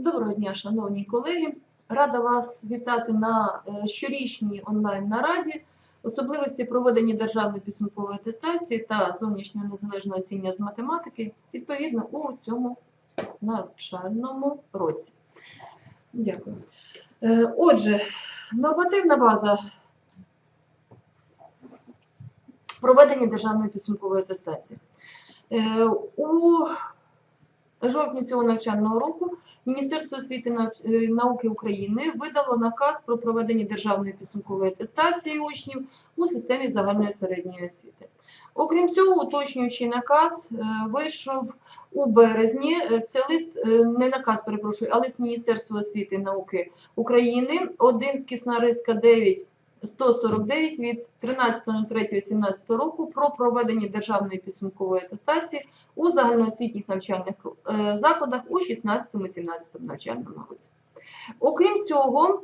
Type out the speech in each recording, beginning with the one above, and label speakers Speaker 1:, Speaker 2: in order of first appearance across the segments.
Speaker 1: Доброго дня, шановні колеги. Рада вас вітати на е, щорічній онлайн-нараді особливості проведення державної підсумкової атестації та зовнішнього незалежного оцінювання з математики відповідно у цьому навчальному році. Дякую. Е, Отже, нормативна база проведення державної підсумкової атестації. Е, У жовтні цього навчального року Міністерство освіти і е, науки України видало наказ про проведення державної підсумкової атестації учнів у системі загальної середньої освіти. Окрім цього, уточнюючий наказ е, вийшов у березні. Е, Це лист, не наказ, перепрошую, а лист Міністерства освіти і науки України, 1 з Кіснариска 9 149 від 13.03.17 року про проведення державної підсумкової атестації у загальноосвітніх навчальних е, закладах у 16-17 навчальному році. Окрім цього,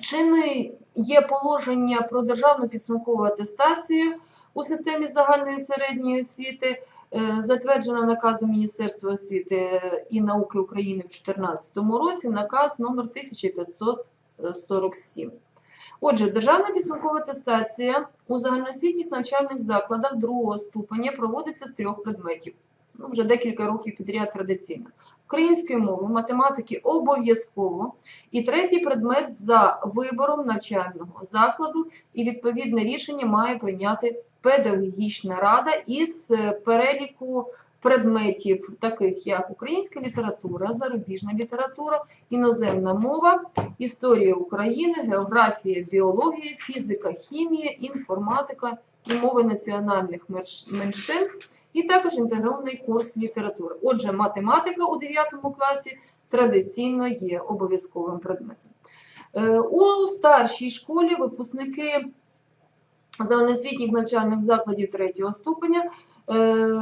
Speaker 1: чинною є положення про державну підсумкову атестацію у системі загальної середньої освіти, е, затверджено наказом Міністерства освіти і науки України в 2014 році, наказ номер 1547. Отже, державна підсумкова атестація у загальноосвітніх навчальних закладах другого ступеня проводиться з трьох предметів. Ну, вже декілька років підряд традиційно. Української мови, математики обов'язково. І третій предмет за вибором навчального закладу, і відповідне рішення має прийняти педагогічна рада із е, переліку предметів, таких як українська література, зарубіжна література, іноземна мова, історія України, географія, біологія, фізика, хімія, інформатика і мови національних меншин, і також інтегрований курс літератури. Отже, математика у 9 класі традиційно є обов'язковим предметом. Е, У старшій школі випускники загальноосвітніх навчальних закладів третього ступеня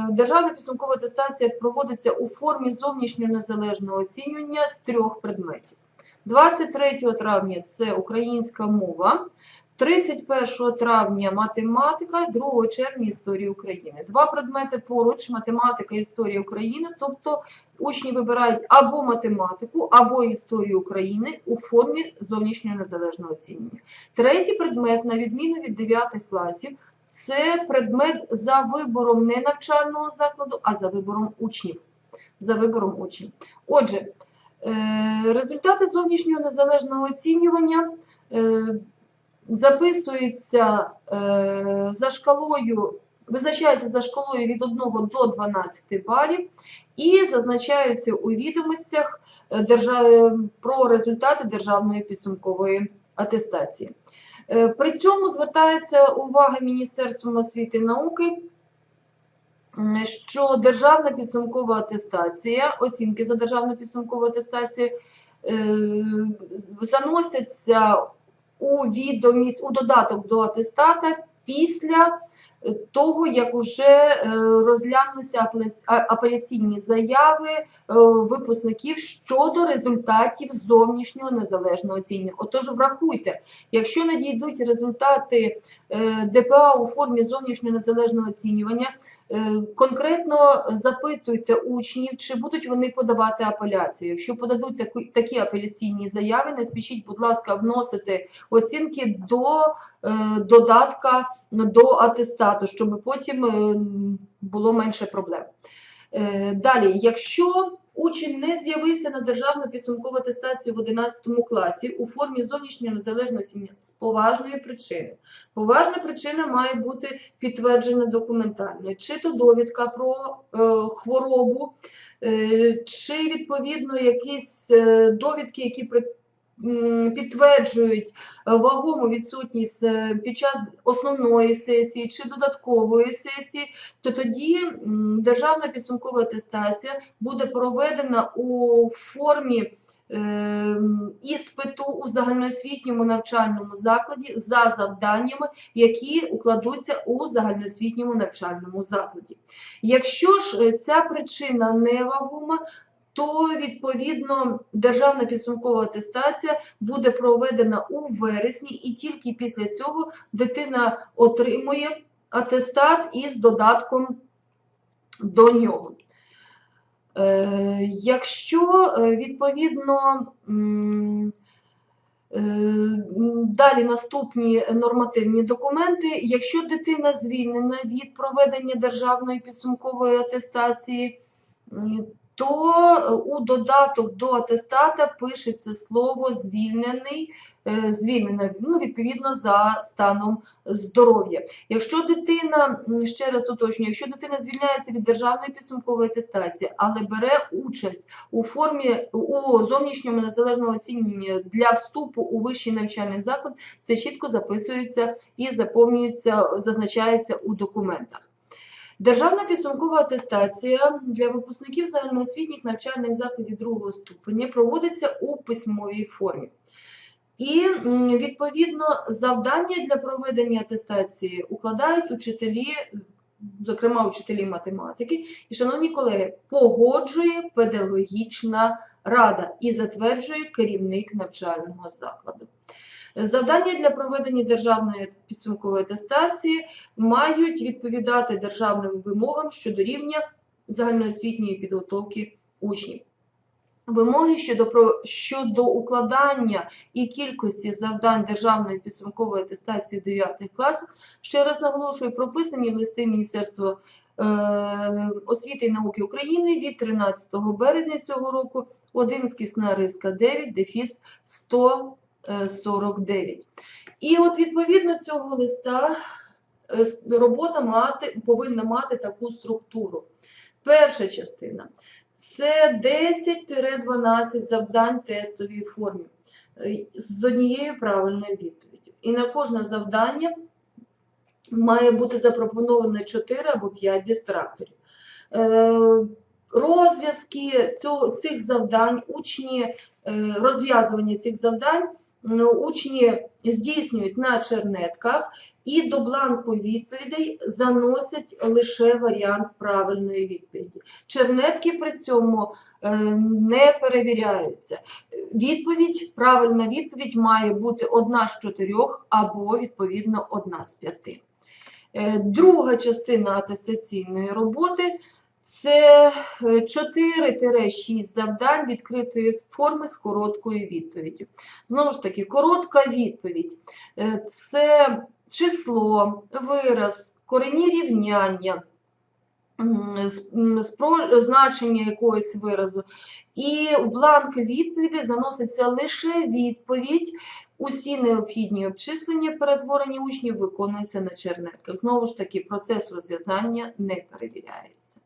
Speaker 1: державна підсумкова атестація проводиться у формі зовнішнього незалежного оцінювання з трьох предметів. 23 травня це українська мова, 31 травня математика, 2 червня історія України. Два предмети поруч математика історія України, тобто учні вибирають або математику, або історію України у формі зовнішнього незалежного оцінювання. Третій предмет, на відміну від 9 класів, це предмет за вибором не навчального закладу, а за вибором учнів. За вибором учнів. Отже, е, результати зовнішнього незалежного оцінювання е, записуються е, за шкалою, визначаються за шкалою від 1 до 12 балів і зазначаються у відомостях про результати державної підсумкової атестації. Е, При цьому звертається увага Міністерством освіти і науки, що державна підсумкова атестація, оцінки за державну підсумкову атестацію е, заносяться у відомість, у додаток до атестата після того, як вже розглянулися апеля- апеляційні заяви е, випускників щодо результатів зовнішнього незалежного оцінювання. Отож, врахуйте, якщо надійдуть результати ДПА у формі зовнішнього незалежного оцінювання, е, конкретно запитуйте учнів, чи будуть вони подавати апеляцію. Якщо подадуть такі, такі апеляційні заяви, не спішіть, будь ласка, вносити оцінки до е, додатка до атестату, щоб потім е, було менше проблем. Е, Далі, якщо учень не з'явився на державну підсумкову атестацію в 11 класі у формі зовнішнього незалежного оцінювання з поважної причини. Поважна причина має бути підтверджена документально, чи то довідка про е, хворобу, е, чи відповідно якісь е, довідки, які при- підтверджують е, вагому відсутність е, під час основної сесії чи додаткової сесії, то тоді державна підсумкова атестація буде проведена у формі е, іспиту у загальноосвітньому навчальному закладі за завданнями, які укладуться у загальноосвітньому навчальному закладі. Якщо ж ця причина невагома, то відповідно державна підсумкова атестація буде проведена у вересні, і тільки після цього дитина отримує атестат із додатком до нього. Е, Якщо е, відповідно е, далі наступні нормативні документи, якщо дитина звільнена від проведення державної підсумкової атестації, то е, у додаток до атестата пишеться слово звільнений, е, звільнена, ну, відповідно за станом здоров'я. Якщо дитина, ще раз уточнюю, якщо дитина звільняється від державної підсумкової атестації, але бере участь у формі у зовнішньому незалежному оцінюванні для вступу у вищий навчальний заклад, це чітко записується і заповнюється, зазначається у документах. Державна підсумкова атестація для випускників загальноосвітніх навчальних закладів другого ступеня проводиться у письмовій формі. І відповідно завдання для проведення атестації укладають учителі, зокрема учителі математики. І, шановні колеги, погоджує педагогічна рада і затверджує керівник навчального закладу. Завдання для проведення державної підсумкової атестації мають відповідати державним вимогам щодо рівня загальноосвітньої підготовки учнів. Вимоги щодо, про- щодо укладання і кількості завдань державної підсумкової атестації 9 класів, ще раз наголошую, прописані в листи Міністерства е, освіти і науки України від 13 березня цього року, один скісна риска 9, дефіс 149. І от відповідно цього листа е, робота мати, повинна мати таку структуру. Перша частина це 10-12 завдань тестовій формі е, з однією правильною відповіддю. І на кожне завдання має бути запропоновано 4 або 5 дистракторів. Е, Розв'язки цих завдань, учні, е, розв'язування цих завдань учні здійснюють на чернетках і до бланку відповідей заносять лише варіант правильної відповіді. Чернетки при цьому е, не перевіряються. Відповідь, правильна відповідь має бути одна з чотирьох або, відповідно, одна з п'яти. Е, Друга частина атестаційної роботи це е, 4-6 завдань відкритої форми з короткою відповіддю. Знову ж таки, коротка відповідь Е, це число, вираз, корені рівняння, значення якогось виразу. І в бланк відповіді заноситься лише відповідь. Усі необхідні обчислення перетворені учнів виконуються на чернетках. Знову ж таки, процес розв'язання не перевіряється.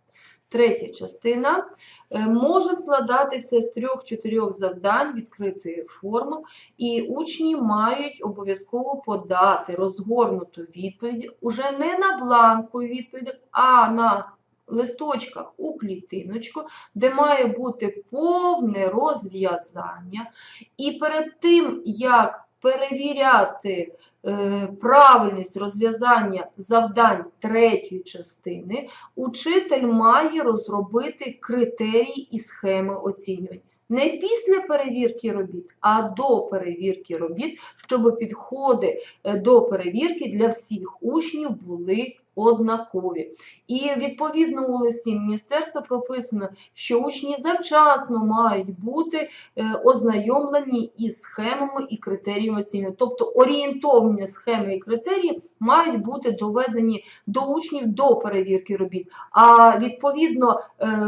Speaker 1: Третя частина е, може складатися з трьох-чотирьох завдань відкритої форми, і учні мають обов'язково подати розгорнуту відповідь уже не на бланку відповіді, а на листочках у клітиночку, де має бути повне розв'язання. І перед тим, як перевіряти е, правильність розв'язання завдань третьої частини, учитель має розробити критерії і схеми оцінювання. Не після перевірки робіт, а до перевірки робіт, щоб підходи е, до перевірки для всіх учнів були однакові. І відповідно у листі міністерства прописано, що учні завчасно мають бути е, ознайомлені із схемами і критеріями оцінювання. Тобто орієнтовні схеми і критерії мають бути доведені до учнів до перевірки робіт. А відповідно е,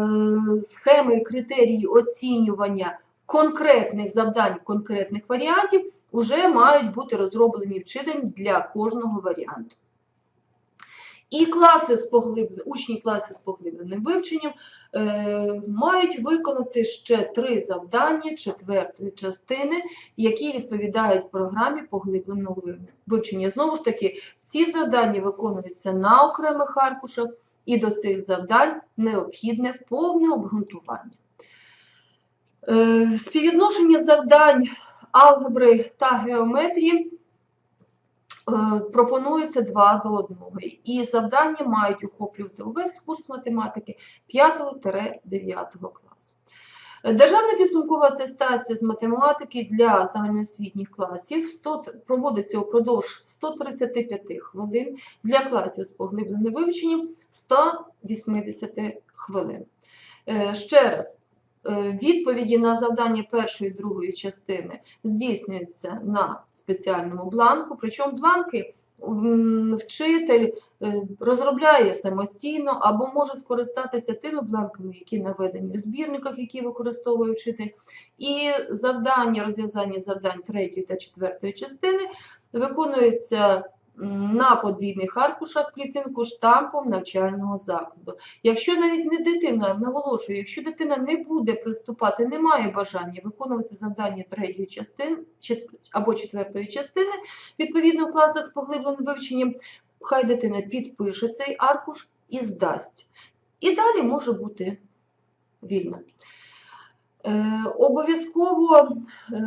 Speaker 1: схеми і критерії оцінювання конкретних завдань, конкретних варіантів вже мають бути розроблені вчителем для кожного варіанту. І класи з поглибленим, учні класи з поглибленим вивченням е, мають виконати ще три завдання четвертої частини, які відповідають програмі поглибленого вивчення. Знову ж таки, ці завдання виконуються на окремих аркушах, і до цих завдань необхідне повне обґрунтування. Е, Співвідношення завдань алгебри та геометрії е, пропонується 2 до 1. І завдання мають охоплювати увесь курс математики 5-9 класу. Державна підсумкова атестація з математики для загальноосвітніх класів 100 проводиться упродовж 135 хвилин, для класів з поглибленим вивченням 180 хвилин. Е, Ще раз, відповіді на завдання першої і другої частини здійснюються на спеціальному бланку, причому бланки вчитель е, розробляє самостійно або може скористатися тими бланками, які наведені в збірниках, які використовує вчитель. І завдання, розв'язання завдань третьої та четвертої частини виконується на подвійних аркушах клітинку штампом навчального закладу. Якщо навіть не дитина, наголошую, якщо дитина не буде приступати, не має бажання виконувати завдання третьої частини або четвертої частини, відповідно в класах з поглибленим вивченням, хай дитина підпише цей аркуш і здасть. І далі може бути вільно. Е, обов'язково е,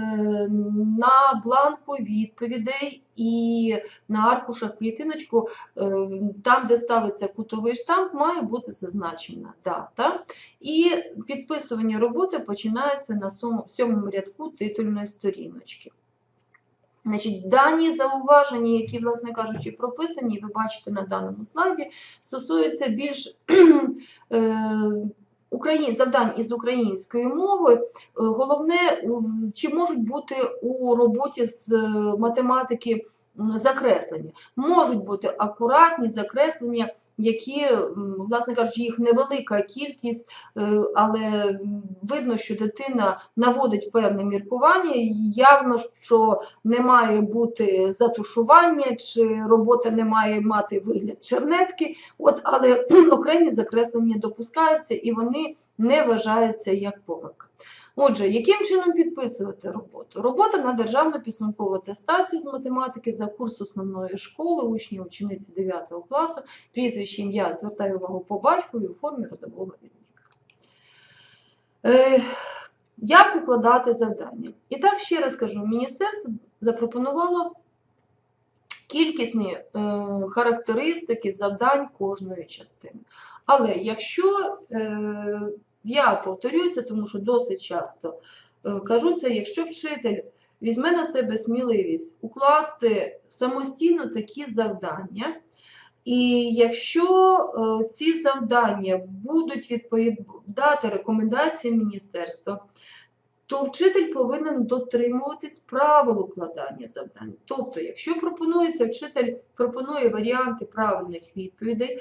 Speaker 1: на бланку відповідей і на аркушах клітиночку, е, там, де ставиться кутовий штамп, має бути зазначена дата. І підписування роботи починається на сьомому рядку титульної сторіночки. Значить, дані зауваження, які, власне кажучи, прописані, ви бачите на даному слайді, стосуються більш Україн, завдань із української мови. Е, Головне, чи можуть бути у роботі з е, математики закреслення. Можуть бути акуратні закреслення, які, власне кажучи, їх невелика кількість, е, але видно, що дитина наводить певне міркування. Явно, що не має бути затушування, чи робота не має мати вигляд чернетки, от, але окремі закреслення допускаються і вони не вважаються як помилка. Отже, яким чином підписувати роботу? Робота на державну підсумкову атестацію з математики за курс основної школи, учні, учениці 9 класу, прізвище ім'я, звертаю увагу по батькові у формі родового відмінка. Е, як укладати завдання? І так ще раз кажу, міністерство запропонувало кількісні е, характеристики завдань кожної частини. Але якщо е, я повторюся, тому що досить часто е, кажу це, якщо вчитель візьме на себе сміливість укласти самостійно такі завдання, і якщо е, ці завдання будуть відповідати рекомендаціям міністерства, то вчитель повинен дотримуватись правил укладання завдань. Тобто, якщо пропонується, вчитель пропонує варіанти правильних відповідей,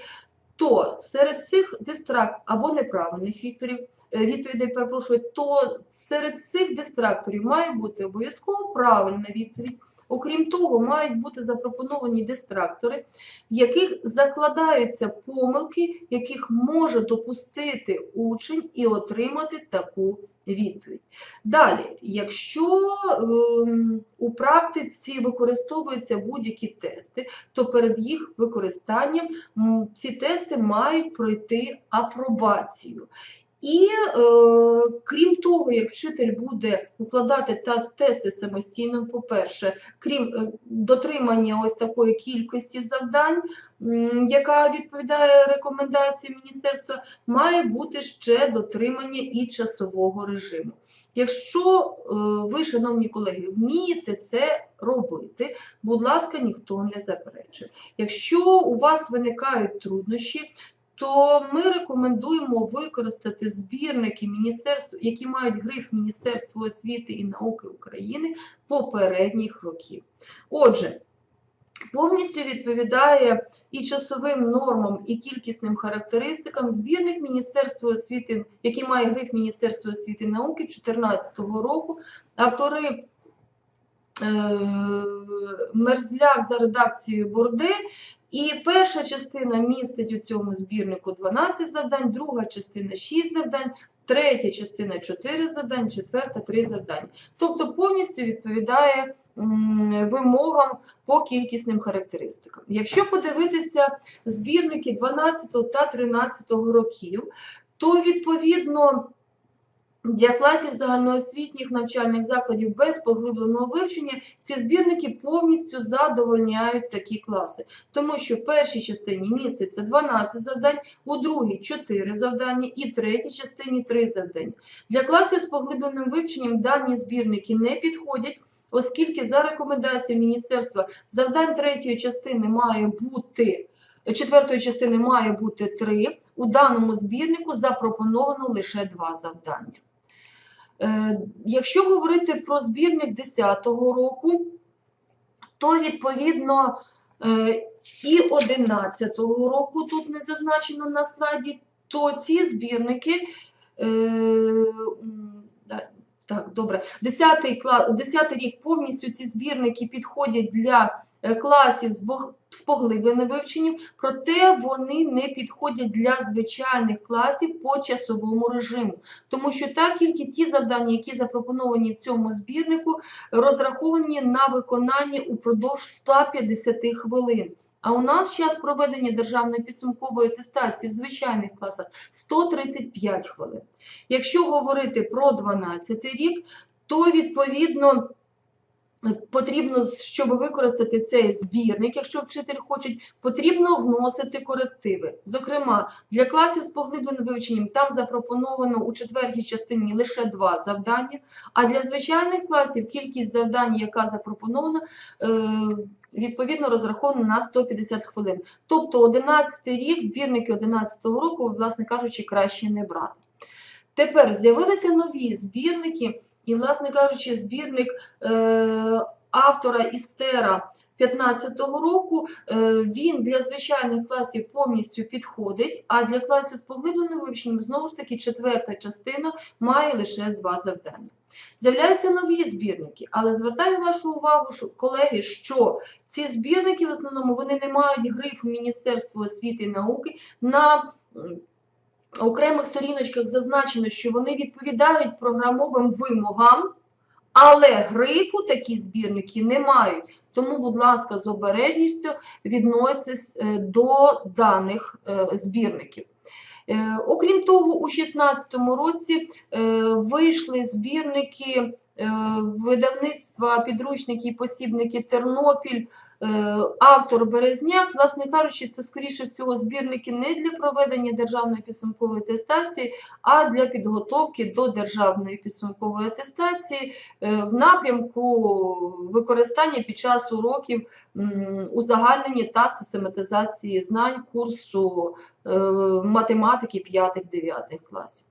Speaker 1: то серед цих дистракт або неправильних вікторів, е, відповідей, перепрошую, то серед цих дистракторів має бути обов'язково правильна відповідь. Окрім того, мають бути запропоновані дистрактори, в яких закладаються помилки, яких може допустити учень і отримати таку відповідь. Далі, якщо ем, у практиці використовуються будь-які тести, то перед їх використанням ці тести мають пройти апробацію. І е, крім того, як вчитель буде укладати тести самостійно, по-перше, крім е, дотримання ось такої кількості завдань, яка відповідає рекомендаціям міністерства, має бути ще дотримання і часового режиму. Якщо е, ви, шановні колеги, вмієте це робити, будь ласка, ніхто не заперечує. Якщо у вас виникають труднощі, то ми рекомендуємо використати збірники міністерств, які мають гриф Міністерства освіти і науки України попередніх років. Отже, повністю відповідає і часовим нормам, і кількісним характеристикам збірник Міністерства освіти, який має гриф Міністерства освіти і науки 2014 року. Автори е, Мерзляк за редакцією Борде. І перша частина містить у цьому збірнику 12 завдань, друга частина 6 завдань, третя частина 4 завдань, четверта 3 завдання. Тобто повністю відповідає вимогам по кількісним характеристикам. Якщо подивитися збірники 12 та 13 років, то відповідно для класів загальноосвітніх навчальних закладів без поглибленого вивчення ці збірники повністю задовольняють такі класи, тому що в першій частині міститься 12 завдань, у другій 4 завдання і в третій частині 3 завдання. Для класів з поглибленим вивченням дані збірники не підходять, оскільки за рекомендацією міністерства завдань третьої частини має бути четвертої частини має бути 3. У даному збірнику запропоновано лише два завдання. Е, Якщо говорити про збірник 10-го року, то відповідно е, і 11-го року тут не зазначено на слайді, то ці збірники. е, Так, добре. 10 клас, 10 рік повністю ці збірники підходять для класів з бог- з поглибленим вивченням, проте вони не підходять для звичайних класів по часовому режиму. Тому що так тільки ті завдання, які запропоновані в цьому збірнику, розраховані на виконання упродовж 150 хвилин. А у нас час проведення державної підсумкової атестації в звичайних класах 135 хвилин. Якщо говорити про 12 рік, то відповідно потрібно, щоб використати цей збірник, якщо вчитель хоче, потрібно вносити корективи. Зокрема, для класів з поглибленим вивченням там запропоновано у четвертій частині лише два завдання, а для звичайних класів кількість завдань, яка запропонована, е, відповідно розрахована на 150 хвилин. Тобто 11 рік, збірники 11 року, власне кажучи, краще не брати. Тепер з'явилися нові збірники, і, власне кажучи, збірник е, автора Істера 15-го року, е, він для звичайних класів повністю підходить, а для класів з поглибленим вивченням, знову ж таки, четверта частина має лише два завдання. З'являються нові збірники, але звертаю вашу увагу, колеги, що ці збірники в основному вони не мають грифу Міністерства освіти і науки на окремих сторіночках зазначено, що вони відповідають програмовим вимогам, але грифу такі збірники не мають. Тому, будь ласка, з обережністю відноситесь е, до даних е, збірників. Е, Окрім того, у 2016 році вийшли збірники видавництва підручники і посібники Тернопіль, автор Березняк, власне кажучи, це скоріше всього збірники не для проведення державної підсумкової атестації, а для підготовки до державної підсумкової атестації е, в напрямку використання під час уроків узагальнення та систематизації знань курсу е, математики 5-9 класів.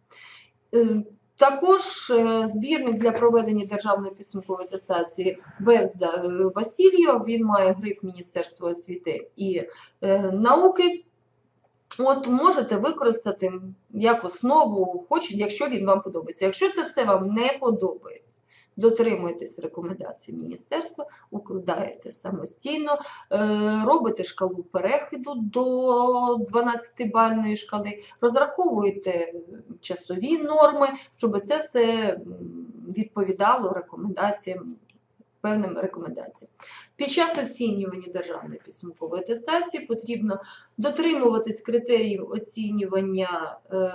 Speaker 1: Також е, збірник для проведення державної підсумкової атестації Бевзда е, Васильєв, він має грик Міністерства освіти і е, науки. От можете використати як основу, хоч якщо він вам подобається. Якщо це все вам не подобається, дотримуєтесь рекомендацій міністерства, укладаєте самостійно, е, робите шкалу перехіду до 12-бальної шкали, розраховуєте часові норми, щоб це все відповідало рекомендаціям. Певним рекомендаціям. Під час оцінювання державної підсумкової атестації потрібно дотримуватись критеріїв оцінювання е,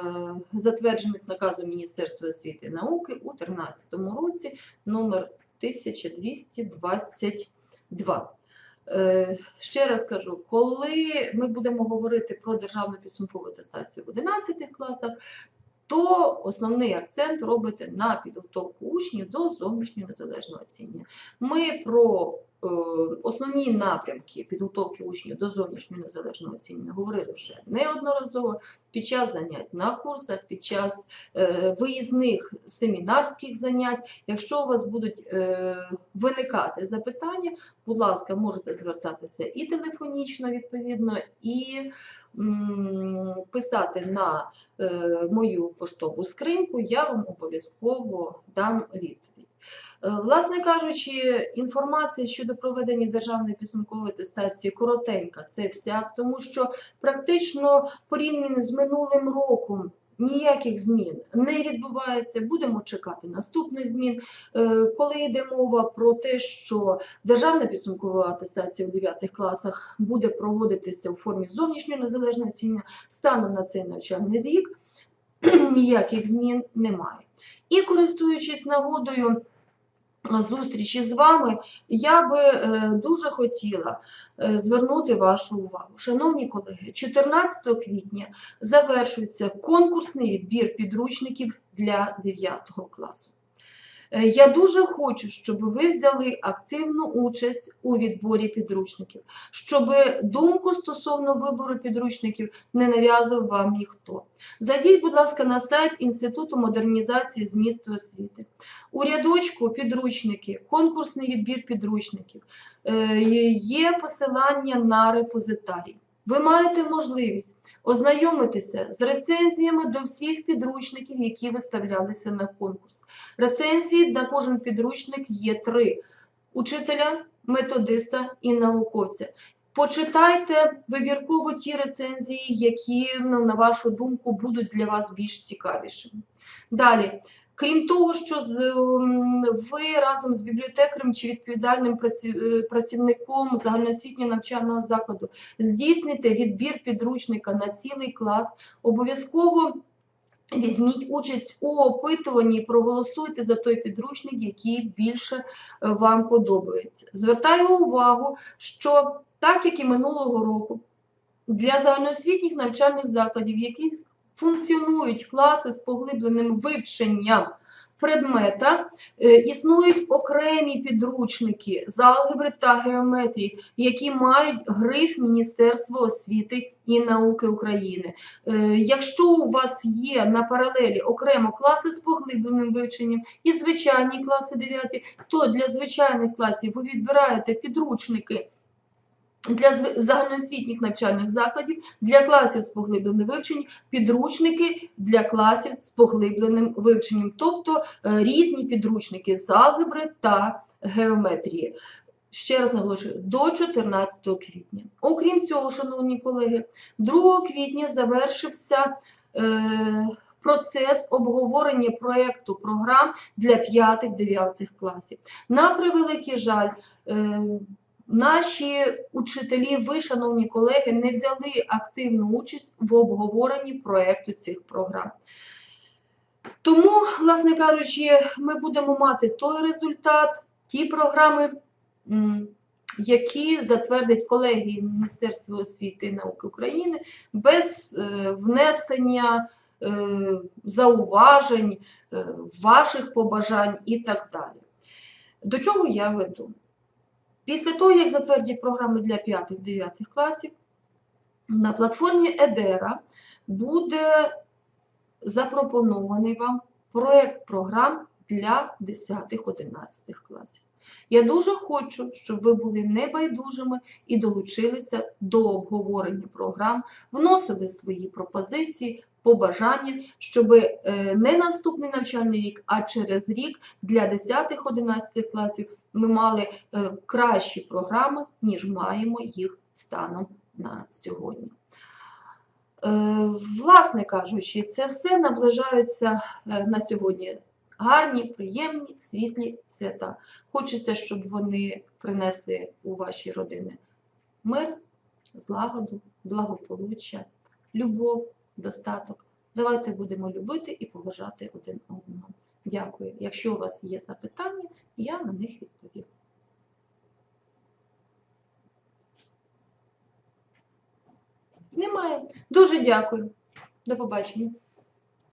Speaker 1: затверджених наказом Міністерства освіти і науки у 2013 році номер 1222. Е, Ще раз кажу, коли ми будемо говорити про державну підсумкову атестацію в 11 класах, то основний акцент робите на підготовку учнів до зовнішнього незалежного оцінювання. Ми про е, основні напрямки підготовки учнів до зовнішнього незалежного оцінювання говорили вже неодноразово під час занять на курсах, під час е, виїзних семінарських занять. Якщо у вас будуть е, виникати запитання, будь ласка, можете звертатися і телефонічно, відповідно, і писати на е, мою поштову скриньку, я вам обов'язково дам відповідь. Е, Власне кажучи, інформація щодо проведення державної підсумкової атестації коротенька, це вся, тому що практично порівняно з минулим роком ніяких змін не відбувається. Будемо чекати наступних змін. Е, Коли йде мова про те, що державна підсумкова атестація у 9 класах буде проводитися у формі зовнішнього незалежного оцінювання, станом на цей навчальний рік ніяких змін немає. І користуючись нагодою зустрічі з вами, я би е, дуже хотіла е, звернути вашу увагу. Шановні колеги, 14 квітня завершується конкурсний відбір підручників для 9 класу. Е, Я дуже хочу, щоб ви взяли активну участь у відборі підручників, щоб думку стосовно вибору підручників не нав'язував вам ніхто. Зайдіть, будь ласка, на сайт Інституту модернізації змісту освіти. У рядочку підручники, конкурсний відбір підручників, е, є посилання на репозитарій. Ви маєте можливість ознайомитися з рецензіями до всіх підручників, які виставлялися на конкурс. Рецензії на кожен підручник є три: учителя, методиста і науковця. Почитайте вивірково ті рецензії, які, ну, на вашу думку, будуть для вас більш цікавішими. Далі, крім того, що з, ви разом з бібліотекарем чи відповідальним е, працівником загальноосвітнього навчального закладу здійсните відбір підручника на цілий клас, обов'язково Візьміть участь у опитуванні і проголосуйте за той підручник, який більше е, вам подобається. Звертаю увагу, що так як і минулого року, для загальноосвітніх навчальних закладів, в яких функціонують класи з поглибленим вивченням предмета, е, існують окремі підручники з алгебри та геометрії, які мають гриф Міністерства освіти і науки України. Е, Якщо у вас є на паралелі окремо класи з поглибленим вивченням і звичайні класи 9, то для звичайних класів ви відбираєте підручники для загальноосвітніх навчальних закладів, для класів з поглибленим вивченням, підручники для класів з поглибленим вивченням, тобто е, різні підручники з алгебри та геометрії. Ще раз наголошую, до 14 квітня. Окрім цього, шановні колеги, 2 квітня завершився е, процес обговорення проєкту програм для 5-9 класів. На превеликий жаль, е, наші учителі, ви, шановні колеги, не взяли активну участь в обговоренні проєкту цих програм. Тому, власне кажучи, ми будемо мати той результат, ті програми, які затвердить колегії Міністерства освіти і науки України без е, внесення е, зауважень, е, ваших побажань і так далі. До чого я веду? Після того, як затвердять програми для 5-9 класів, на платформі Едера буде запропонований вам проєкт програм для 10-11 класів. Я дуже хочу, щоб ви були небайдужими і долучилися до обговорення програм, вносили свої пропозиції, побажання, щоб е, не наступний навчальний рік, а через рік для 10-11 класів ми мали е, кращі програми, ніж маємо їх станом на сьогодні. Е, Власне кажучи, це все наближаються на сьогодні гарні, приємні, світлі свята. Хочеться, щоб вони принесли у ваші родини мир, злагоду, благополуччя, любов, достаток. Давайте будемо любити і поважати один одного. Дякую. Якщо у вас є запитання, я на них відповім. Немає. Дуже дякую. До побачення.